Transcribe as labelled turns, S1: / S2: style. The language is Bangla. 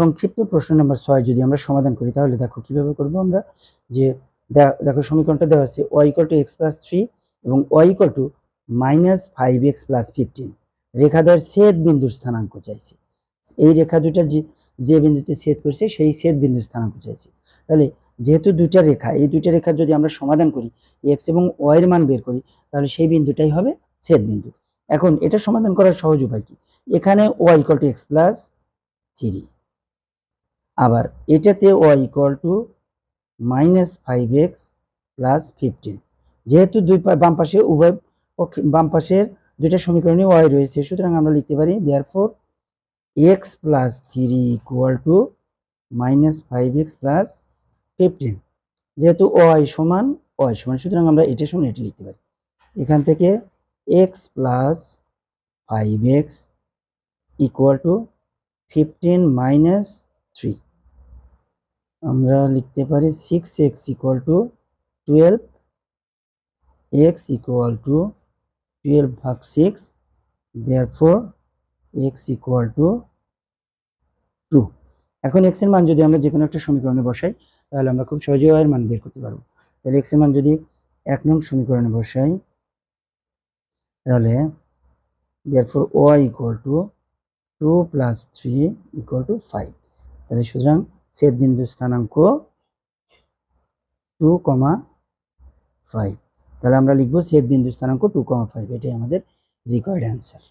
S1: সংক্ষিপ্ত প্রশ্ন নাম্বার ছয় যদি আমরা সমাধান করি, তাহলে দেখো কীভাবে করব আমরা? যে দেখো সমীকরণটা দেওয়া আছে Y equal to X plus three এবং Y equal to minus five X plus fifteen রেখাদ্বয়ের ছেদ বিন্দুর স্থানাঙ্ক চাইছে। এই রেখা দুটা যে যে বিন্দুতে ছেদ করছে, সেই ছেদ বিন্দুর স্থানাঙ্ক চাইছে। তাহলে যেহেতু দুইটা রেখা, এই দুইটা রেখা যদি আমরা সমাধান করি এক্স এবং ওয়াই এর মান বের করি, তাহলে সেই বিন্দুটাই হবে ছেদ বিন্দু। এখন এটা সমাধান করার সহজ উপায় কি? এখানে Y equal to X plus three আবার এটাতে Y equal to minus five X plus fifteen যেহেতু দুই বাম পাশে উভয় পক্ষে বাম পাশের দুইটা সমীকরণে ওয়াই রয়েছে, সুতরাং আমরা লিখতে পারি therefore X plus three equal to minus five X plus fifteen যেহেতু ওয়াই সমান ওয়াই সমান, সুতরাং আমরা এটা সমান এটা লিখতে পারি। এখান থেকে X plus five X equal to fifteen minus three আমরা লিখতে পারি six X equal to twelve X equal to twelve ভাগ six therefore X equal to two এখন এক্সের মান যদি আমরা যে কোনো একটা সমীকরণে বসাই, তাহলে আমরা খুব সহজে এর মান বের করতে পারব। তাহলে এক্সের মান যদি এক নং সমীকরণে বসাই, তাহলে therefore Y equal to two plus three equal to five তাহলে সুতরাং ছেদ বিন্দু স্থানাঙ্ক টু কমা ফাইভ তাহলে আমরা লিখব ছেদ বিন্দু স্থানাঙ্ক টু কমা ফাইভ এটাই আমাদের রিকোয়ার্ড অ্যান্সার